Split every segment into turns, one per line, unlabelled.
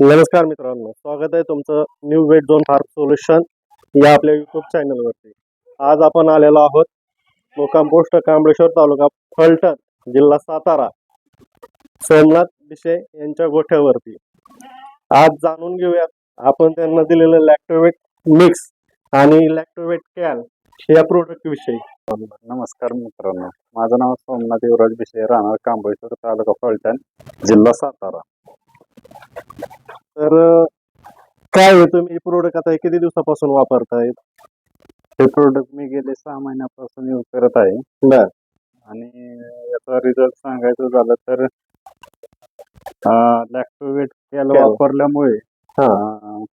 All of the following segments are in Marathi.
नमस्कार मित्रांनो स्वागत आहे तुमचं new weight zone farm solution या आपल्या युट्यूब चॅनलवरती आज आपण आलेलो आहोत मुक्काम पोस्ट कांबळेश्वर तालुका फलटण जिल्हा सातारा. सोमनाथ विषय यांच्या गोठ्यावरती. आज जाणून घेऊयात आपण त्यांना दिलेलं लॅक्टोवेट मिक्स आणि लॅक्टोवेट कॅल या प्रोडक्ट विषयी.
नमस्कार मित्रांनो माझं नाव सोमनाथ युवराज विषय राहणार कांबळेश्वर तालुका फलटण जिल्हा सातारा.
तर काय आहे तुम्ही प्रोडक्ट आता हे किती दिवसापासून वापरताय?
हे प्रोडक्ट मी गेले सहा महिन्यापासून यूज करत आहे.
बर.
आणि याचा रिझल्ट सांगायचं झालं तर लॅक्टोवेट
Cal.
वापरल्यामुळे
हा.
अं,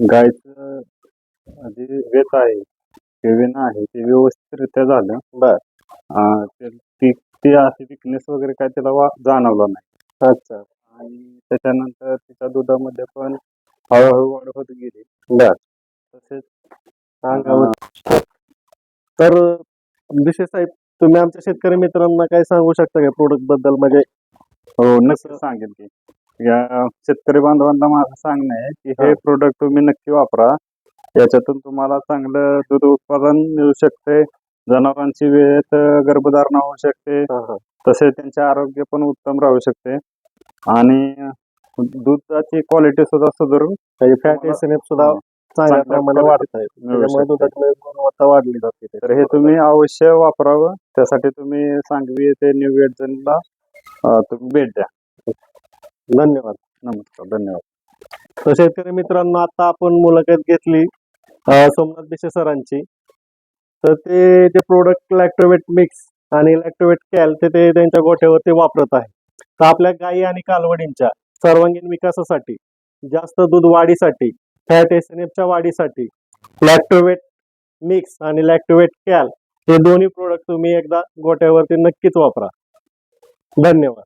गायचं जे वेत आहे ते वेन आहे ते व्यवस्थितरित्या झालं.
बर.
अं, ते- ती ती अशी विकनेस वगैरे काय त्याला वा- जाणवला नाही.
अच्छा.
आणि त्याच्यानंतर तिच्या दुधामध्ये पण हळूहळू वाढ होत गेली.
बर.
तसेच
अंगावर तर विशेष साहेब तुम्ही आमच्या शेतकरी मित्रांना काय सांगू शकता का प्रोडक्टबद्दल? म्हणजे
हो नक्की सांगेन की. या शेतकरी बांधवांना माझं सांगणं आहे की हे
हा.
प्रोडक्ट तुम्ही नक्की वापरा. याच्यातून तुम्हाला चांगलं दूध उत्पादन मिळू शकते. जनावरांची वेळेत गर्भधारणा होऊ शकते. तसेच त्यांचे आरोग्य पण उत्तम राहू शकते. आणि दुधाची क्वालिटी सुद्धा सुधारून
फॅट
तुम्हाला-
एसएनएफ सुद्धा चांगल्या
चांगल्या
प्रमाणे
quality
वाढत आहे.
मिळू
त्यामुळे
शकते.
दुधाची गुणवत्ता वाढली जाते.
तर हे तुम्ही अवश्य वापरावं. त्यासाठी तुम्ही सांगवी येथे न्यू वेडजनला तुम्ही भेट द्या.
धन्यवाद.
नमस्कार धन्यवाद.
तर शेतकरी मित्रांनो आता आपण मुलाखत घेतली अं, सोमनाथ बिशे सरांची. तर ते जे प्रोडक्ट लॅक्टोवेट मिक्स आणि लॅक्टोवेट कॅल ते ते त्यांच्या गोठ्यावरती वापरत आहे. तर आपल्या गायी आणि कालवडींच्या सर्वांगीण विकासासाठी जास्त दूध वाढीसाठी फॅट एसएनएफच्या वाढीसाठी लॅक्टोवेट मिक्स आणि लॅक्टोवेट कॅल हे दोन्ही प्रोडक्ट तुम्ही एकदा गोठ्यावरती नक्कीच वापरा. धन्यवाद.